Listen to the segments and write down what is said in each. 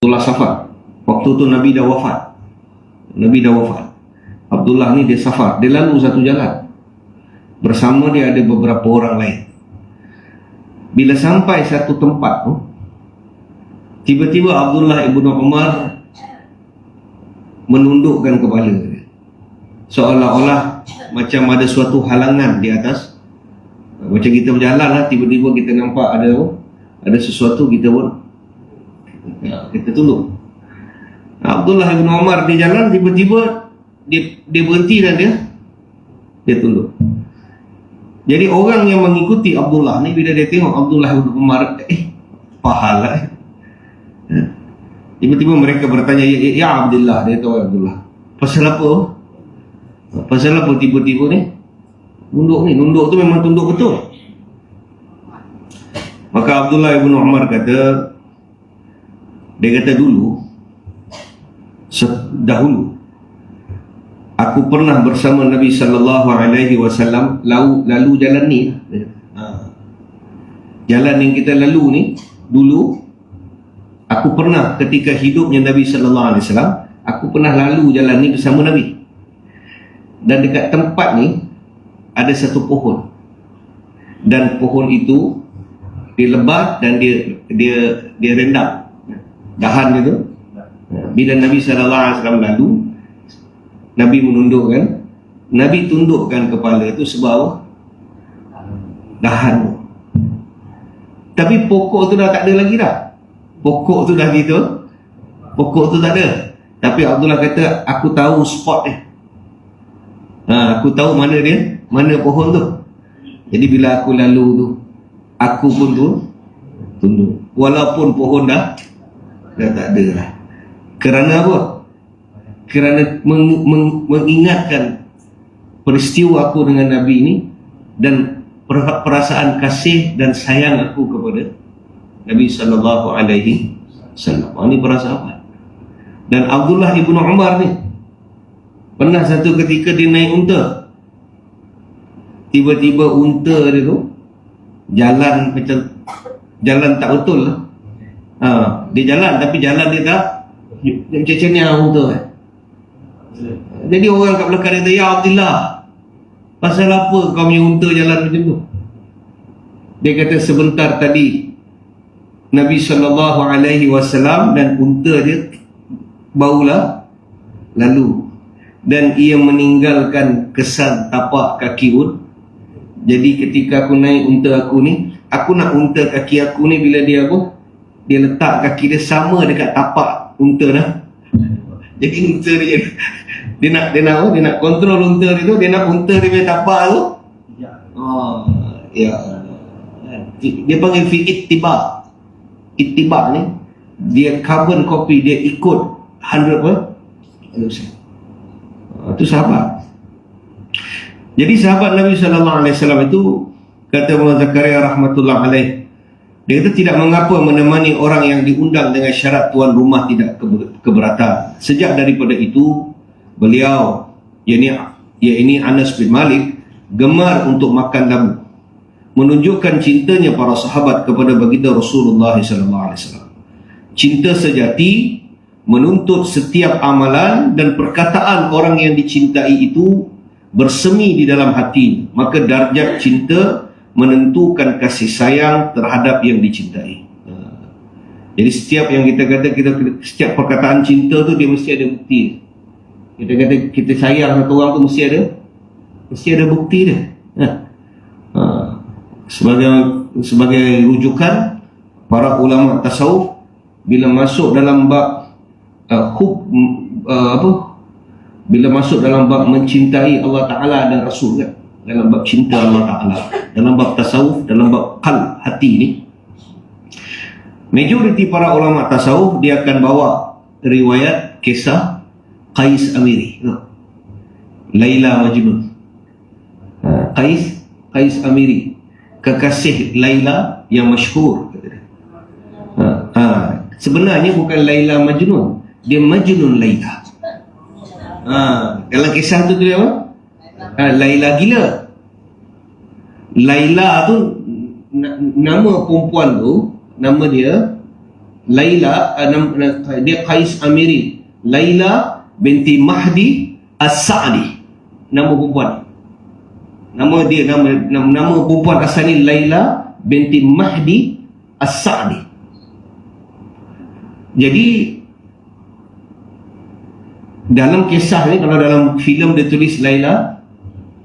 Abdullah Safar. Waktu tu Nabi dah wafat. Nabi dah wafat. Abdullah ni dia safar. Dia lalu satu jalan. Bersama dia ada beberapa orang lain. Bila sampai satu tempat tu tiba-tiba Abdullah ibnu Umar menundukkan kepala dia. Seolah-olah macam ada suatu halangan di atas. Macam kita berjalan lah tiba-tiba kita nampak ada ada sesuatu kita pun ya, kita tunduk Abdullah bin Umar di jalan tiba-tiba dia, dia berhenti dan dia. Dia tunduk. Jadi orang yang mengikuti Abdullah ni bila dia tengok Abdullah bin Umar eh pahala eh. Ya. tiba-tiba mereka bertanya ya, ya, ya Abdullah dia tahu Abdullah. Pasal apa? Pasal apa tiba-tiba ni? Nunduk ni nunduk tu memang tunduk betul. Maka Abdullah bin Umar kata dia kata dulu dahulu aku pernah bersama Nabi sallallahu alaihi wasallam lalu lalu jalan ni. Ha. jalan yang kita lalu ni dulu aku pernah ketika hidupnya Nabi sallallahu alaihi wasallam aku pernah lalu jalan ni bersama Nabi. Dan dekat tempat ni ada satu pohon. Dan pohon itu dia lebat dan dia dia dia rendam dahan dia tu bila Nabi wasallam lalu Nabi menundukkan Nabi tundukkan kepala itu sebab dahan. Tapi pokok tu dah tak ada lagi dah. Pokok tu dah gitu. Pokok tu tak ada. Tapi Abdullah kata aku tahu spot dia. Ha, aku tahu mana dia mana pohon tu. Jadi bila aku lalu tu aku pun tu tunduk. Walaupun pohon dah dah tak ada lah kerana apa? Kerana meng, meng, mengingatkan peristiwa aku dengan Nabi ini dan perasaan kasih dan sayang aku kepada Nabi sallallahu alaihi wasallam. Ini perasaan apa? Dan Abdullah ibnu Umar ni pernah satu ketika dia naik unta. Tiba-tiba unta dia tu jalan macam jalan tak betul lah. Ha, dia jalan tapi jalan dia tak macam ni unta eh. Jadi orang kat belakang dia Ya Abdullah, pasal apa kau punya unta jalan macam tu? Dia kata sebentar tadi, Nabi SAW dan unta dia barulah lalu. Dan ia meninggalkan kesan tapak kaki un. Jadi ketika aku naik unta aku ni, aku nak unta kaki aku ni bila dia apa? Dia letak kaki dia sama dekat tapak unta dah. Jadi unta dia dia nak dia nak dia nak kontrol unta dia tu, dia nak unta dia punya tapak tu. Ya. Oh, ya. Dia panggil fi ittiba. Ittiba ni dia carbon copy dia ikut 100 apa? Itu sahabat. Jadi sahabat Nabi sallallahu alaihi wasallam itu kata Muhammad Zakaria rahmatullah alaih dia kata tidak mengapa menemani orang yang diundang dengan syarat tuan rumah tidak keberatan. Sejak daripada itu, beliau, yakni, yakni Anas bin Malik, gemar untuk makan labu. Menunjukkan cintanya para sahabat kepada baginda Rasulullah SAW. Cinta sejati menuntut setiap amalan dan perkataan orang yang dicintai itu bersemi di dalam hati. Maka darjat cinta menentukan kasih sayang terhadap yang dicintai. Ha. Jadi setiap yang kita kata kita setiap perkataan cinta tu dia mesti ada bukti. Kita kata kita sayang satu orang tu mesti ada mesti ada bukti dia. Ha. ha. Sebagai sebagai rujukan para ulama tasawuf bila masuk dalam bab uh, hub uh, apa bila masuk dalam bab mencintai Allah Taala dan Rasul kan dalam bab cinta Allah Ta'ala dalam bab tasawuf dalam bab kal hati ni majoriti para ulama tasawuf dia akan bawa riwayat kisah Qais Amiri. Laila Majnun. Ha, Qais Qais Amiri. Kekasih Laila yang masyhur ha, ha, sebenarnya bukan Laila Majnun. Dia Majnun Laila. Ha, dalam kisah tu dia apa Laila gila? Laila tu nama perempuan tu nama dia Laila uh, dia Qais Amiri. Laila binti Mahdi As-Sa'di. Nama perempuan. Nama dia nama nama, nama perempuan asal ni Laila binti Mahdi As-Sa'di. Jadi dalam kisah ni kalau dalam filem dia tulis Laila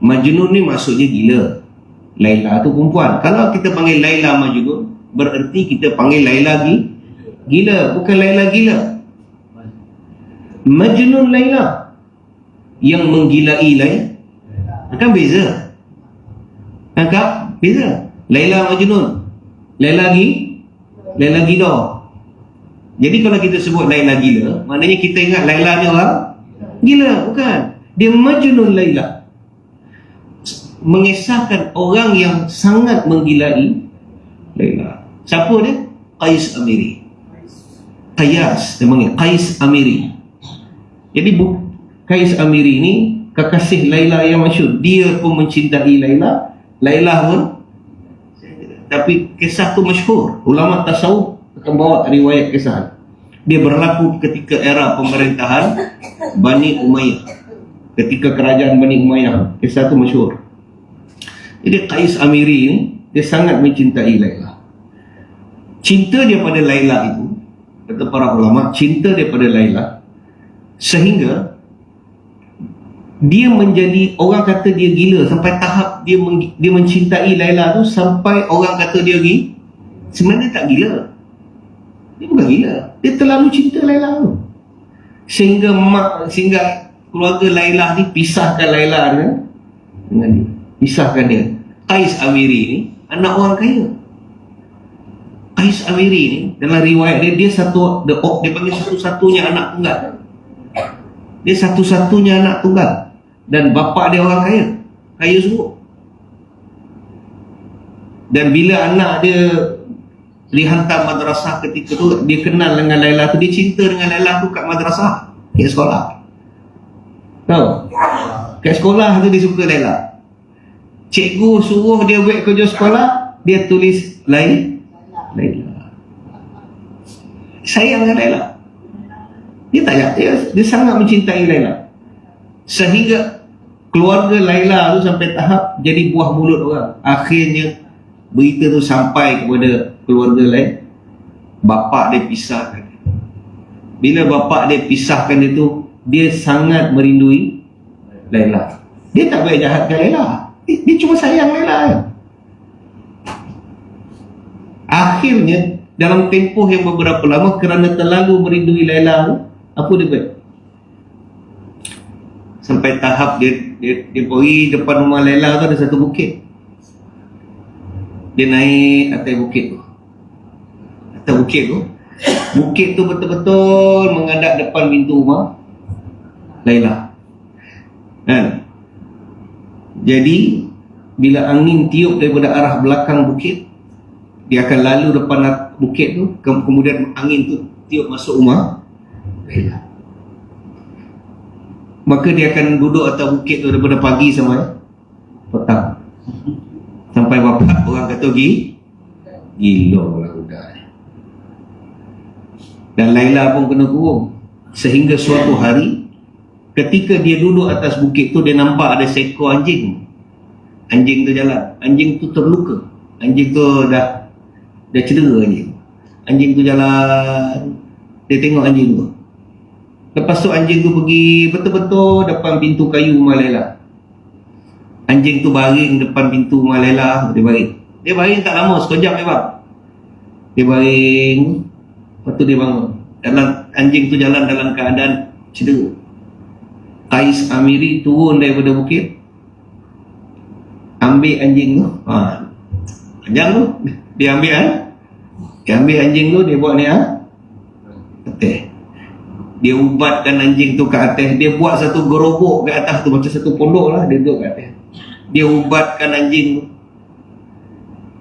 Majnun ni maksudnya gila. Laila tu perempuan. Kalau kita panggil Laila Majnun bererti kita panggil Laila gi gila. Bukan Laila gila. Majnun Laila yang menggilai Laila kan beza? Angkat beza. Laila Majnun. Laila gi? Laila gila. Jadi kalau kita sebut Laila gila maknanya kita ingat Laila ni orang gila bukan? Dia Majnun Laila mengisahkan orang yang sangat menggilai. Laila siapa dia? Qais Amiri. Qais dia panggil Qais Amiri. Jadi bu, Qais Amiri ni kekasih Laila yang masyur dia pun mencintai Laila. Laila pun. Tapi kisah tu masyhur. Ulama tasawuf akan bawa riwayat kisah. Dia berlaku ketika era pemerintahan Bani Umayyah. Ketika kerajaan Bani Umayyah. Kisah tu masyhur jadi Qais Amiri ni dia sangat mencintai Laila. Cinta dia pada Laila itu kata para ulama cinta dia pada Laila sehingga dia menjadi orang kata dia gila sampai tahap dia meng, dia mencintai Laila tu sampai orang kata dia gila sebenarnya tak gila. Dia bukan gila. Dia terlalu cinta Laila tu. Sehingga mak sehingga keluarga Laila ni pisahkan Laila dengan dia pisahkan dia. Qais Amiri ni anak orang kaya. Qais Amiri ni dalam riwayat dia dia satu dia, oh, dia panggil satu-satunya anak tunggal. Dia satu-satunya anak tunggal. Dan bapa dia orang kaya. Kaya semua. Dan bila anak dia dihantar madrasah ketika tu dia kenal dengan Laila tu dia cinta dengan Laila tu kat madrasah kat sekolah. Tahu? Kat sekolah tu dia suka Laila cikgu suruh dia buat kerja sekolah dia tulis Laila Laila sayang dengan Laila. Dia tak ya, dia, dia sangat mencintai Laila. Sehingga keluarga Laila tu sampai tahap jadi buah mulut orang. Akhirnya berita tu sampai kepada keluarga lain. Bapa dia pisahkan. Bila bapa dia pisahkan dia tu dia sangat merindui Laila. Dia tak boleh jahatkan Laila dia, dia cuma sayang Laila akhirnya dalam tempoh yang beberapa lama kerana terlalu merindui Laila apa dia buat? Sampai tahap dia dia, dia pergi depan rumah Laila tu ada satu bukit. Dia naik atas bukit tu. Atas bukit tu. Bukit tu betul-betul menghadap depan pintu rumah Laila. Kan jadi bila angin tiup daripada arah belakang bukit dia akan lalu depan bukit tu kemudian angin tu tiup masuk rumah. Laila maka dia akan duduk atas bukit tu daripada pagi sampai petang. Sampai bapak orang kata pergi? Gila lah budak dan Laila pun kena kurung. Sehingga suatu hari ketika dia duduk atas bukit tu dia nampak ada seekor anjing anjing tu jalan anjing tu terluka anjing tu dah dah cedera anjing anjing tu jalan dia tengok anjing tu Lepas tu anjing tu pergi betul-betul depan pintu kayu rumah Laila. Anjing tu baring depan pintu rumah Laila. Dia baring. Dia baring tak lama, sekejap bang. Dia baring. Lepas tu dia bangun. Dalam, anjing tu jalan dalam keadaan cedera. Kais Amiri turun daripada bukit. Ambil anjing tu. Ha. Anjing tu. Dia ambil kan. Dia ambil anjing tu, dia buat ni ha. Ketih dia ubatkan anjing tu ke atas dia buat satu gerobok ke atas tu macam satu pondok lah dia duduk ke atas dia ubatkan anjing tu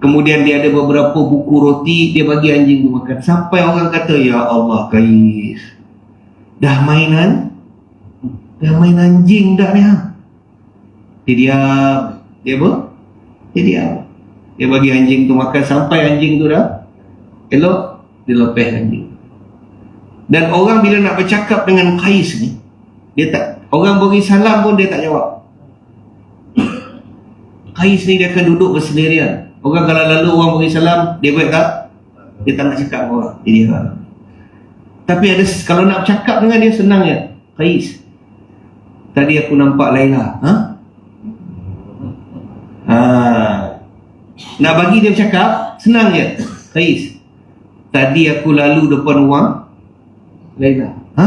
kemudian dia ada beberapa buku roti dia bagi anjing tu makan sampai orang kata ya Allah kais dah mainan dah main anjing dah ni ha dia diam dia apa dia diam dia bagi anjing tu makan sampai anjing tu dah elok Dia anjing. Dan orang bila nak bercakap dengan Qais ni, dia tak orang beri salam pun dia tak jawab. Qais ni dia akan duduk bersendirian. Orang kalau lalu orang beri salam, dia baik tak? Dia tak nak cakap orang. Dia diam. Tapi ada kalau nak bercakap dengan dia senang ya. Qais. Tadi aku nampak Laila. Ha? Ha. Nak bagi dia bercakap, senang je. Qais. Tadi aku lalu depan rumah Laila. Ha?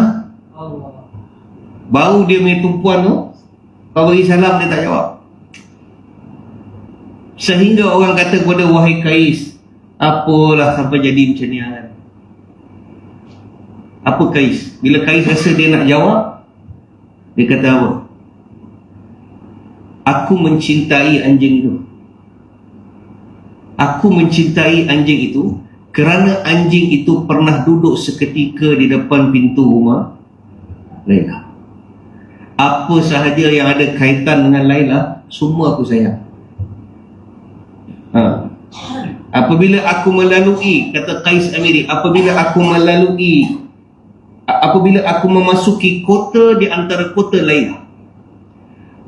Bau dia punya tumpuan tu, kau bagi salam dia tak jawab. Sehingga orang kata kepada wahai Kais, apalah sampai jadi macam ni kan? Apa Kais? Bila Kais rasa dia nak jawab, dia kata apa? Aku mencintai anjing itu. Aku mencintai anjing itu kerana anjing itu pernah duduk seketika di depan pintu rumah Laila. Apa sahaja yang ada kaitan dengan Laila, semua aku sayang. Ha. Apabila aku melalui kata Qais Amiri, apabila aku melalui apabila aku memasuki kota di antara kota lain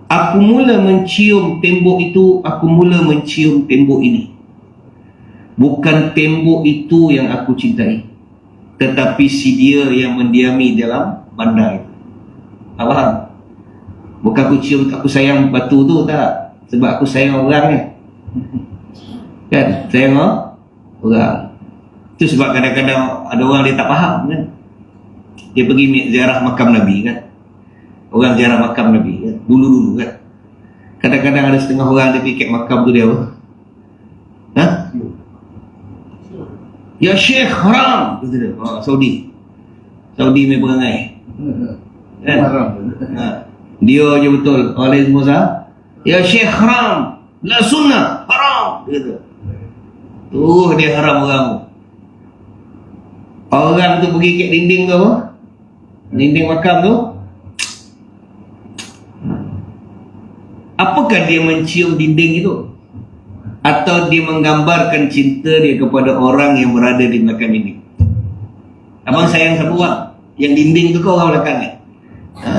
aku mula mencium tembok itu, aku mula mencium tembok ini. Bukan tembok itu yang aku cintai, tetapi si dia yang mendiami dalam bandar itu. Faham? Bukan aku cium, aku sayang batu tu tak. Sebab aku sayang orang ni. Kan? Sayang orang. Itu sebab kadang-kadang ada orang dia tak faham kan. Dia pergi ziarah makam Nabi kan. Orang ziarah makam Nabi kan. Dulu-dulu kan. Kadang-kadang ada setengah orang dia fikir makam tu dia apa? Ha? Ya Syekh haram. Kata dia. Oh, Saudi. Saudi main perangai. Kan? Ha. Dia je betul. Oleh semua Ya Syekh haram. La sunnah. Haram. Dia kata. Tuh dia haram orang tu. Orang tu pergi kat dinding tu apa? Dinding makam tu. Apakah dia mencium dinding itu? Atau dia menggambarkan cinta dia kepada orang yang berada di belakang dinding? Abang sayang siapa orang? Yang dinding tu kau orang belakang kan? Ha.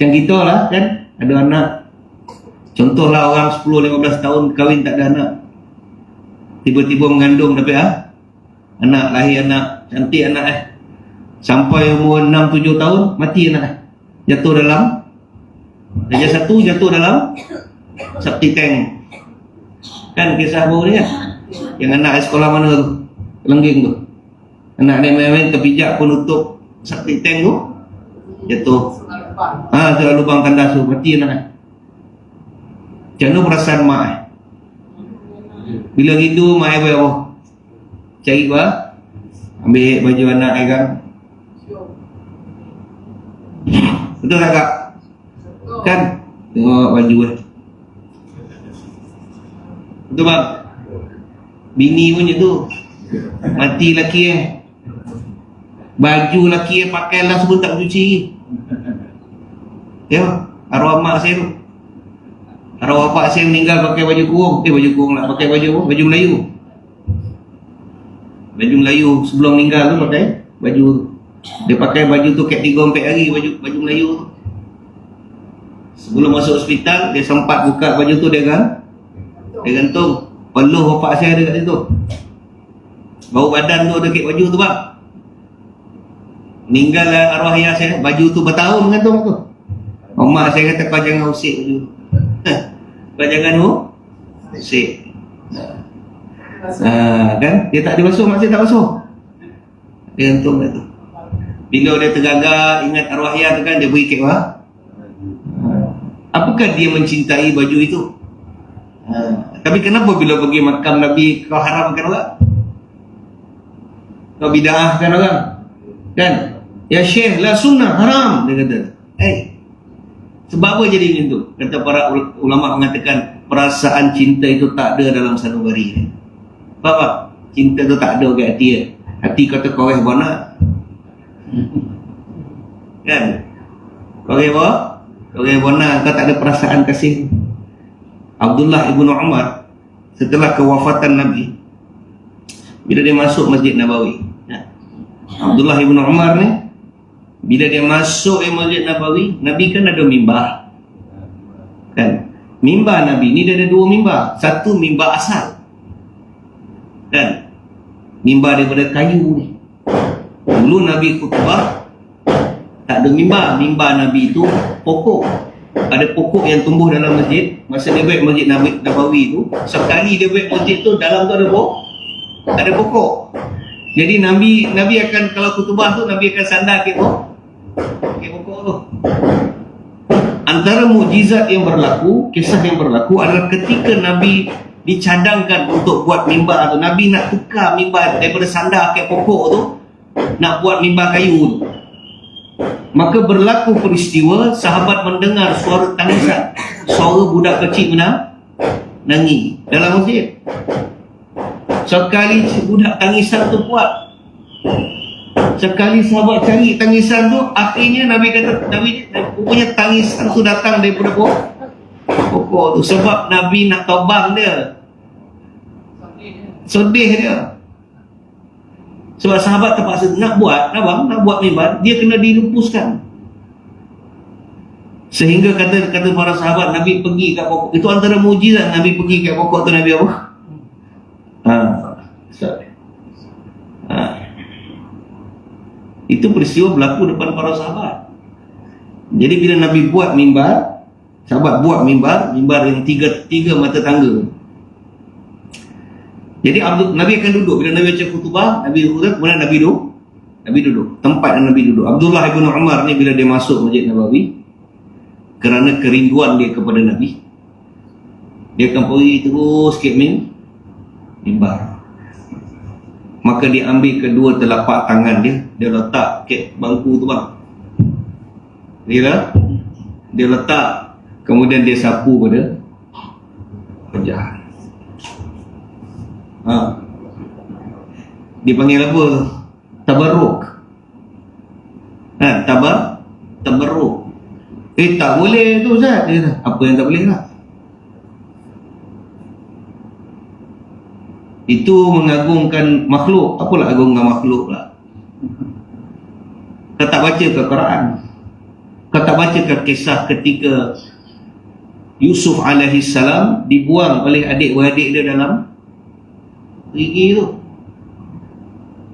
Yang kita lah kan? Ada anak. Contohlah orang 10-15 tahun kahwin tak ada anak tiba-tiba mengandung tapi ah anak lahir anak cantik anak eh sampai umur 6 7 tahun mati anak eh jatuh dalam. Raja satu jatuh dalam septic tank. Kan kisah baru ni kan? Yang anak sekolah mana tu? Lengging tu. Anak dia main-main terpijak penutup septic tank tu. Jatuh. Ha, tu lubang tandas tu. Mati anak eh macam mana perasaan mak eh? Bila rindu mak apa? Cari apa? Ambil baju anak ayah kan? Betul tak kak? Kan? Tengok baju eh. Betul bang? Bini pun je tu. Mati laki eh. Baju laki eh pakai lah sebelum tak cuci. Ya, arwah mak saya tu. Arwah bapak saya meninggal pakai baju kurung. Eh baju kurung lah. Pakai baju apa? Baju Melayu. Baju Melayu sebelum meninggal tu pakai baju Dia pakai baju tu kat 3 4 hari baju baju Melayu tu. Sebelum masuk hospital dia sempat buka baju tu dia kan. Dia gantung. Peluh bapak saya ada kat situ. Bau badan tu ada kat baju tu bang. Meninggal lah arwah ayah saya. Baju tu bertahun gantung tu. Mak saya kata kau jangan usik baju. Kau jangan hu Sik ha, kan dia tak dibasuh mak saya tak basuh dia gantung kat tu bila dia tergagak ingat arwah ayah tu kan dia beri kek ha? apakah dia mencintai baju itu ha. tapi kenapa bila pergi makam Nabi kau haramkan orang kau bida'ahkan orang kan ya syekh la sunnah haram dia kata eh hey, sebab apa jadi macam tu? Kata para ulama mengatakan perasaan cinta itu tak ada dalam sanubari. Faham tak? Cinta itu tak ada kat hati dia. Hati kata kau eh bona. Kan? Kau apa? Kau eh bona kau tak ada perasaan kasih. Abdullah ibnu Umar setelah kewafatan Nabi bila dia masuk Masjid Nabawi. Ya. Abdullah ibn Umar ni bila dia masuk Masjid Nabawi, Nabi kan ada mimbar. Kan? Mimbar Nabi ni dia ada dua mimbar. Satu mimbar asal. Kan? Mimbar daripada kayu ni. Dulu Nabi khutbah tak ada mimbar. Mimbar Nabi tu pokok. Ada pokok yang tumbuh dalam masjid. Masa dia buat masjid Nabi Nabawi tu, sekali dia buat masjid tu dalam tu ada pokok. Ada pokok. Jadi Nabi Nabi akan kalau khutbah tu Nabi akan sandar ke pokok. Ke pokok tu. Antara mukjizat yang berlaku, kisah yang berlaku adalah ketika Nabi dicadangkan untuk buat mimbar tu. Nabi nak tukar mimbar daripada sandar ke pokok tu nak buat mimbar kayu. Maka berlaku peristiwa sahabat mendengar suara tangisan. Suara budak kecil mana? Nangis dalam masjid. Sekali budak tangisan tu kuat. Sekali sahabat cari tangisan tu, akhirnya Nabi kata, Nabi rupanya tangisan tu datang daripada pokok. Pokok tu. Sebab Nabi nak tobang dia. Sedih dia. Sebab sahabat terpaksa nak buat, abang, nak buat mimbar, dia kena dilupuskan. Sehingga kata kata para sahabat Nabi pergi kat pokok. Itu antara mujizat Nabi pergi kat pokok tu Nabi apa? Ha. Ha. Itu peristiwa berlaku depan para sahabat. Jadi bila Nabi buat mimbar, sahabat buat mimbar, mimbar yang tiga tiga mata tangga. Jadi Abdul, Nabi akan duduk bila Nabi baca khutbah, Nabi khutbah, kemudian Nabi duduk. Nabi duduk, tempat yang Nabi duduk. Abdullah bin Umar ni bila dia masuk Masjid Nabawi kerana kerinduan dia kepada Nabi, dia akan pergi terus ke min mimbar. Maka dia ambil kedua telapak tangan dia, dia letak ke bangku tu bang. Dia dia letak, kemudian dia sapu pada penjahat. Ha. Dipanggil apa? Tabarruk. Ha, tabar tabarruk. Eh tak boleh tu Ustaz. Dia kata, apa yang tak boleh lah? Itu mengagungkan makhluk. Apalah agungkan makhluk lah. Kau tak baca ke Quran? Kau tak baca ke kisah ketika Yusuf alaihi salam dibuang oleh adik-beradik dia dalam gigi tu.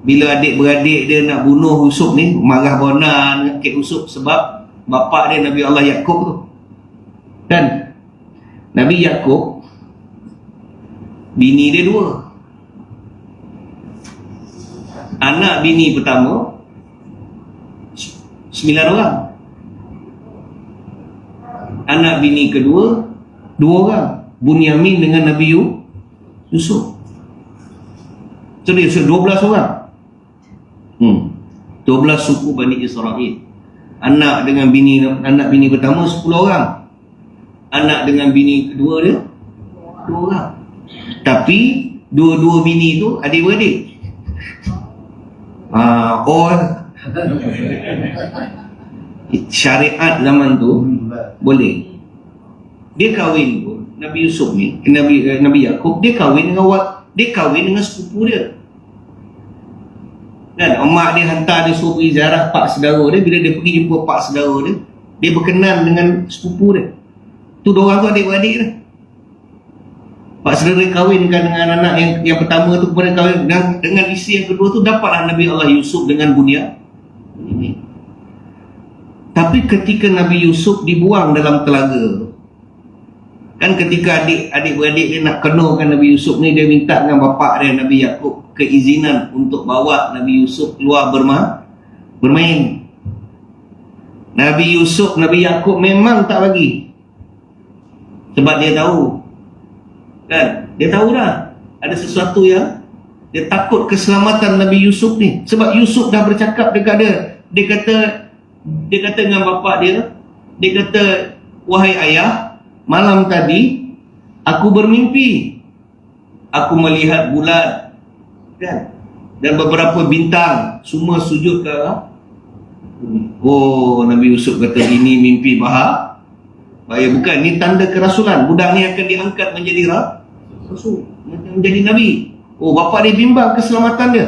Bila adik-beradik dia nak bunuh Yusuf ni marah bona dengan Kek Yusuf sebab bapak dia Nabi Allah Yaakob tu. Dan Nabi Yaakob bini dia dua. Anak bini pertama sembilan orang. Anak bini kedua dua orang. Bunyamin dengan Nabi Yusuf Dia 12 orang. Hmm. 12 suku Bani Israel. Anak dengan bini anak bini pertama 10 orang. Anak dengan bini kedua dia 2 orang. Tapi dua-dua bini tu adik-beradik. Ah, uh, syariat zaman tu boleh. Dia kahwin pun Nabi Yusuf ni, Nabi Nabi Yakub dia kahwin dengan dia kahwin dengan sepupu dia. Kan emak dia hantar dia suruh pergi ziarah pak saudara dia bila dia pergi jumpa pak saudara dia dia berkenan dengan sepupu dia. Tu dua orang tu adik-beradik dia. Pak saudara dia kahwinkan dengan anak yang yang pertama tu kepada kahwin dengan, dengan isteri yang kedua tu dapatlah Nabi Allah Yusuf dengan bunia ini. Tapi ketika Nabi Yusuf dibuang dalam telaga Kan ketika adik adik beradik dia nak kenakan Nabi Yusuf ni dia minta dengan bapa dia Nabi Yakub keizinan untuk bawa Nabi Yusuf keluar berma bermain. Nabi Yusuf, Nabi Yakub memang tak bagi. Sebab dia tahu. Kan? Dia tahu dah ada sesuatu yang dia takut keselamatan Nabi Yusuf ni. Sebab Yusuf dah bercakap dekat dia. Dia kata dia kata dengan bapa dia, dia kata wahai ayah, malam tadi aku bermimpi. Aku melihat bulan kan? Dan beberapa bintang semua sujud ke oh Nabi Yusuf kata ini mimpi bahak. Bahaya bukan? Ini tanda kerasulan. Budak ni akan diangkat menjadi rasul. Menjadi nabi. Oh, bapa dia bimbang keselamatan dia.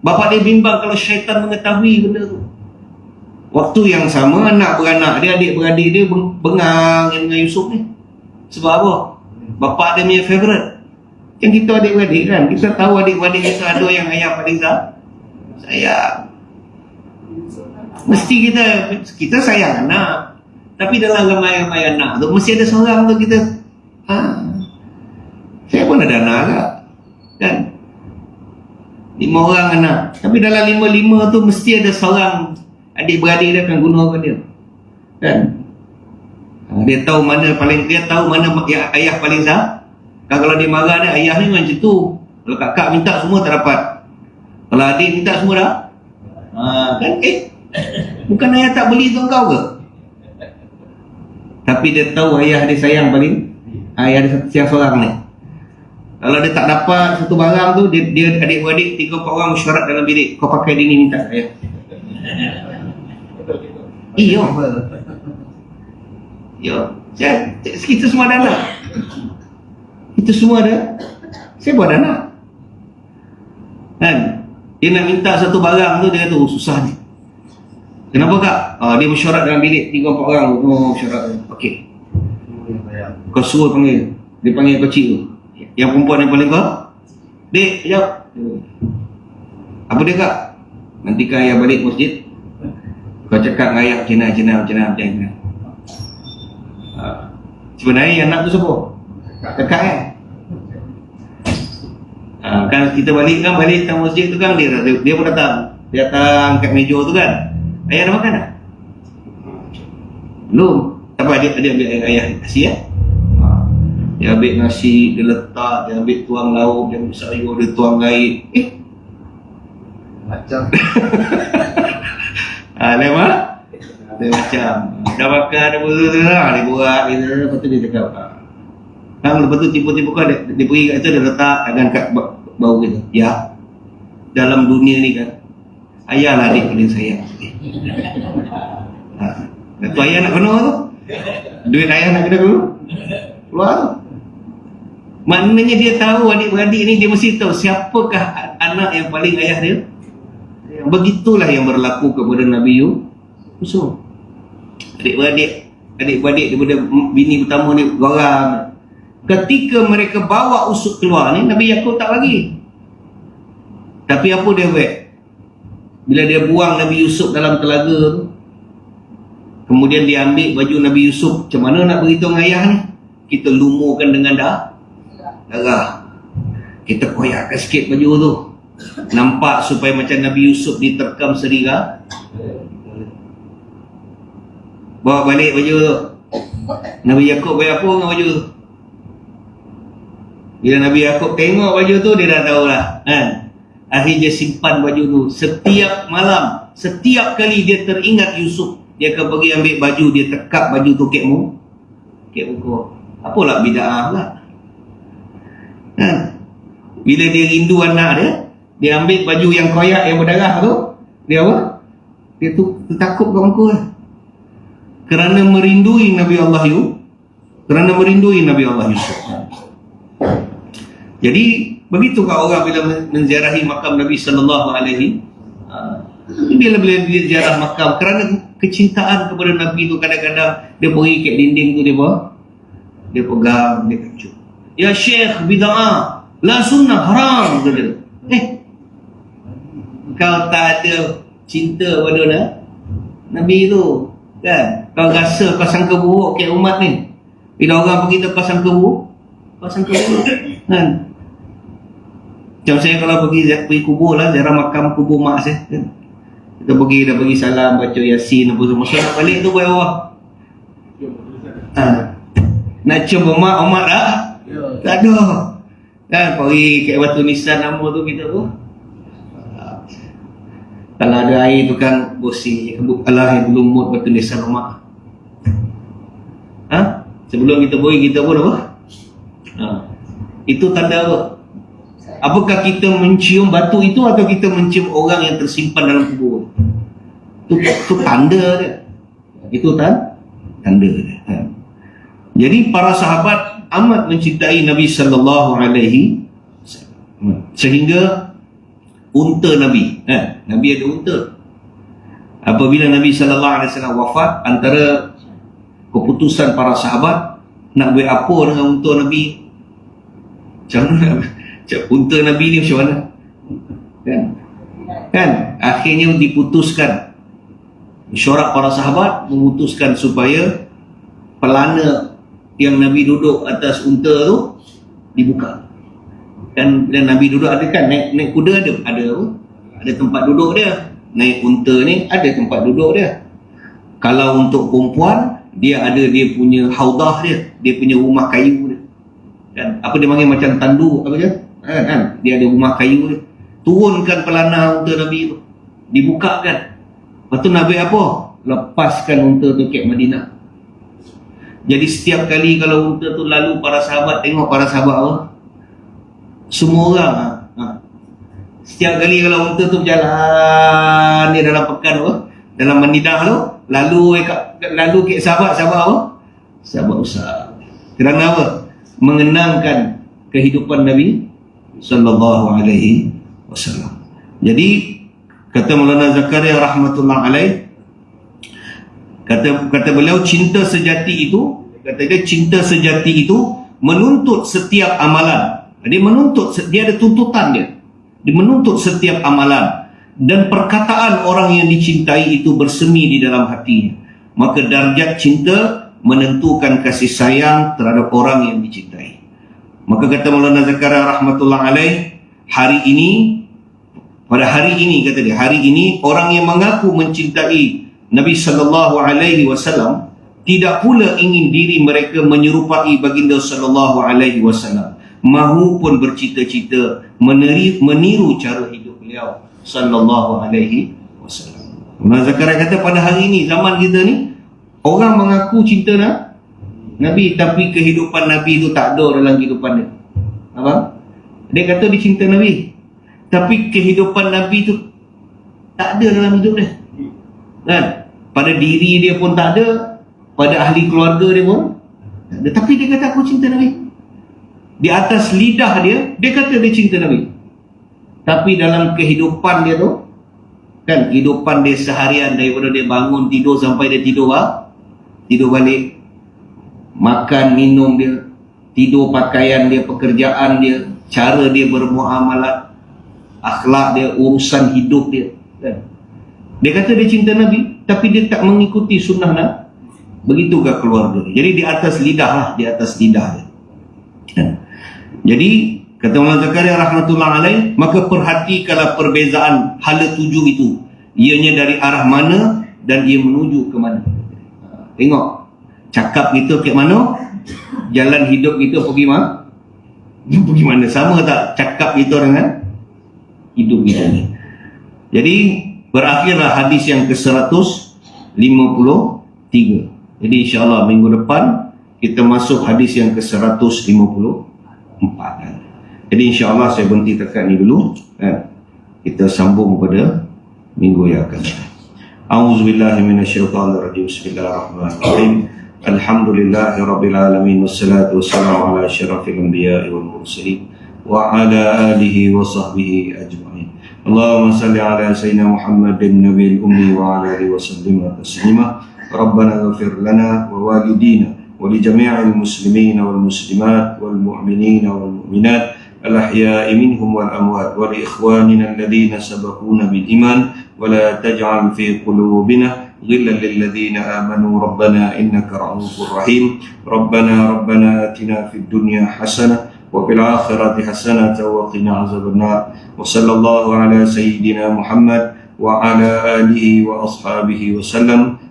Bapa dia bimbang kalau syaitan mengetahui benda tu. Waktu yang sama anak beranak dia, adik beradik dia beng- bengang dengan Yusuf ni. Sebab apa? Bapa dia punya favourite. Yang kita adik-beradik kan, kita tahu adik-beradik kita ada yang ayah paling sah. Sayang. Mesti kita kita sayang anak. Tapi dalam ramai-ramai anak tu mesti ada seorang tu kita ha. Saya pun ada anak agak. Kan? Lima orang anak. Tapi dalam lima-lima tu mesti ada seorang adik-beradik dia akan gunakan dia. Kan? Ha, Dia tahu mana paling dia tahu mana yang ayah paling sah. Kan kalau dia marah dia ayah ni macam tu. Kalau kakak minta semua tak dapat. Kalau adik minta semua dah. Ha, kan eh bukan ayah tak beli tu kau ke? Tapi dia tahu ayah dia sayang paling ayah dia sayang seorang ni. Kalau dia tak dapat satu barang tu dia, dia adik-beradik tiga empat orang mesyuarat dalam bilik kau pakai dia ni minta saya. Iya. Ya, saya, kita semua ada anak. Kita semua ada. Saya pun ada anak. Kan? Dia nak minta satu barang tu dia kata oh, susah ni. Kenapa kak? Ah, dia mesyuarat dalam bilik tiga empat orang. Oh, mesyuarat. Okey. Kau suruh panggil. Dia panggil kecil tu. Yang perempuan yang paling kau. Dek, sekejap. Apa dia kak? Nanti kan ayah balik masjid. Kau cakap dengan ayah macam mana, macam mana, macam mana, macam mana. Ha. Sebenarnya yang nak tu siapa? Kakak kan? Ha, kan kita balik kan, balik ke masjid tu kan, dia, dia, dia pun datang. Dia datang kat meja tu kan. Ayah dah makan tak? Belum. Tapi dia, dia ambil ayah nasi ya. Ha. Dia ambil nasi, dia letak, dia ambil tuang lauk, dia ambil sayur, dia tuang air. Eh, Macam Ha, lain mah? Dia macam dah makan apa tu tu lah. Dia buat dia lepas tu dia cakap. Ha. Kan lepas tu tipu-tipu kan dia, dia pergi kat situ dia letak tangan kat ba- bau kita. Ya. Dalam dunia ni kan ayah lah adik paling sayang. Ha. Tu ayah nak kena tu. Duit ayah nak kena dulu. Keluar tu. Maknanya dia tahu adik-beradik ni dia mesti tahu siapakah anak yang paling ayah dia. Begitulah yang berlaku kepada Nabi Yusuf. Adik-beradik, adik-beradik daripada bini pertama ni geram. Ketika mereka bawa usuk keluar ni, Nabi Yaakob tak bagi. Tapi apa dia buat? Bila dia buang Nabi Yusuf dalam telaga kemudian dia ambil baju Nabi Yusuf, macam mana nak beritahu dengan ayah ni? Kita lumurkan dengan dah, darah. Kita koyakkan sikit baju tu. Nampak supaya macam Nabi Yusuf diterkam serigala. Bawa balik baju tu. Nabi Yaakob buat apa dengan baju tu? Bila Nabi Yaakob tengok baju tu, dia dah tahu lah. Kan? Akhirnya simpan baju tu. Setiap malam, setiap kali dia teringat Yusuf, dia akan pergi ambil baju, dia tekap baju tu kek mu. Kek muka. Apalah bida'ah lah. Kan? Bila dia rindu anak dia, dia ambil baju yang koyak yang berdarah tu, dia apa? Dia tu takut kat muka dia. Kerana merindui Nabi Allah Yusuf. Kerana merindui Nabi Allah Yusuf. Jadi begitu kau orang bila men- menziarahi makam Nabi sallallahu alaihi ah, bila bila dia ziarah makam kerana kecintaan kepada Nabi tu kadang-kadang dia pergi kat dinding tu dia bawa dia pegang dia kecup. Ya Syekh bid'ah la sunnah haram dia. Eh kau tak ada cinta pada na, Nabi tu kan? Kau rasa kau sangka buruk kat umat ni. Bila orang pergi tu kau sangka buruk kau sangka buruk kan? Macam saya kalau pergi pergi kubur lah ziarah makam kubur mak saya kan? Kita pergi dah pergi salam baca yasin apa semua. So nak balik tu buat apa? Ha. nak cium mak mak dah? Tak ada. Kan? Pergi kat batu nisan nama tu kita tu kalau ada air tu kan bersih Allah yang lumut batu nisan rumah ha? sebelum kita pergi kita pun apa ha. itu tanda apa apakah kita mencium batu itu atau kita mencium orang yang tersimpan dalam kubur itu, itu tanda dia itu tan tanda dia ha. jadi para sahabat amat mencintai Nabi sallallahu alaihi. Sehingga unta Nabi, eh, Nabi ada unta. Apabila Nabi wasallam wafat, antara keputusan para sahabat nak buat apa dengan unta Nabi? Macam mana macam unta Nabi ni macam mana? Kan? Kan? Akhirnya diputuskan Syorak para sahabat memutuskan supaya pelana yang Nabi duduk atas unta tu dibuka. Kan dan Nabi duduk ada kan naik naik kuda ada ada? Ada tempat duduk dia. Naik unta ni ada tempat duduk dia. Kalau untuk perempuan dia ada dia punya haudah dia, dia punya rumah kayu dia. Kan apa dia panggil macam tandu apa dia? Kan, kan? Dia ada rumah kayu dia. Turunkan pelana unta Nabi tu. Dibukakan. Lepas tu Nabi apa? Lepaskan unta tu ke Madinah. Jadi setiap kali kalau unta tu lalu para sahabat tengok para sahabat apa? Semua orang ha. Setiap kali kalau unta tu berjalan dia dalam pekan apa? Dalam Madinah tu lalu lalu ke sahabat sahabat apa? Sahabat usah. Kerana apa? Mengenangkan kehidupan Nabi sallallahu alaihi wasallam. Jadi kata Maulana Zakaria rahmatullah alaih kata kata beliau cinta sejati itu kata dia cinta sejati itu menuntut setiap amalan dia menuntut dia ada tuntutan dia. Dia menuntut setiap amalan. Dan perkataan orang yang dicintai itu bersemi di dalam hatinya. Maka darjat cinta menentukan kasih sayang terhadap orang yang dicintai. Maka kata Maulana Zakaria rahmatullah alaih hari ini pada hari ini kata dia hari ini orang yang mengaku mencintai Nabi sallallahu alaihi wasallam tidak pula ingin diri mereka menyerupai baginda sallallahu alaihi wasallam mahu pun bercita-cita meniru cara hidup beliau sallallahu alaihi wasallam. Imam Zakaria kata pada hari ini zaman kita ni orang mengaku cinta nak Nabi tapi kehidupan Nabi itu tak ada dalam kehidupan dia. Apa? Dia kata dia cinta Nabi. Tapi kehidupan Nabi itu tak ada dalam hidup dia. Kan? Pada diri dia pun tak ada, pada ahli keluarga dia pun tak ada. Tapi dia kata aku cinta Nabi. Di atas lidah dia, dia kata dia cinta Nabi. Tapi dalam kehidupan dia tu, kan kehidupan dia seharian daripada dia bangun tidur sampai dia tidur bah, tidur balik, makan minum dia, tidur pakaian dia, pekerjaan dia, cara dia bermuamalat, akhlak dia, urusan hidup dia. Kan? Dia kata dia cinta Nabi, tapi dia tak mengikuti sunnah Nabi. Begitugah keluarga dia. Jadi di atas lidah lah, di atas lidah dia. Kan? Jadi kata Maulana Zakaria rahmatullah alaih, maka perhatikanlah perbezaan hala tuju itu. Ianya dari arah mana dan ia menuju ke mana. Tengok, cakap kita ke mana, jalan hidup kita pergi mana? Pergi mana? Sama tak cakap kita dengan hidup kita ni? Jadi berakhirlah hadis yang ke-153. Jadi insyaAllah minggu depan kita masuk hadis yang ke-154 empat kan. Jadi insya-Allah saya berhenti dekat ni dulu kan. Kita sambung pada minggu yang akan datang. A'udzubillahi minasyaitonirrajim. Bismillahirrahmanirrahim. Alhamdulillahirabbil alamin wassalatu wassalamu ala asyrafil anbiya'i wal mursalin wa ala alihi wa sahbihi ajma'in. Allahumma salli ala sayyidina Muhammadin nabiyil ummi wa ala alihi wa sallim. Rabbana ighfir lana wa walidina ولجميع المسلمين والمسلمات والمؤمنين والمؤمنات الأحياء منهم والأموات ولإخواننا الذين سبقونا بالإيمان ولا تجعل في قلوبنا غلا للذين آمنوا. ربنا إنك رؤوف رحيم. ربنا ربنا آتنا في الدنيا حسنة وفي الآخرة حسنة وقنا عذاب النار. وصلى الله على سيدنا محمد وعلى آله وأصحابه وسلم.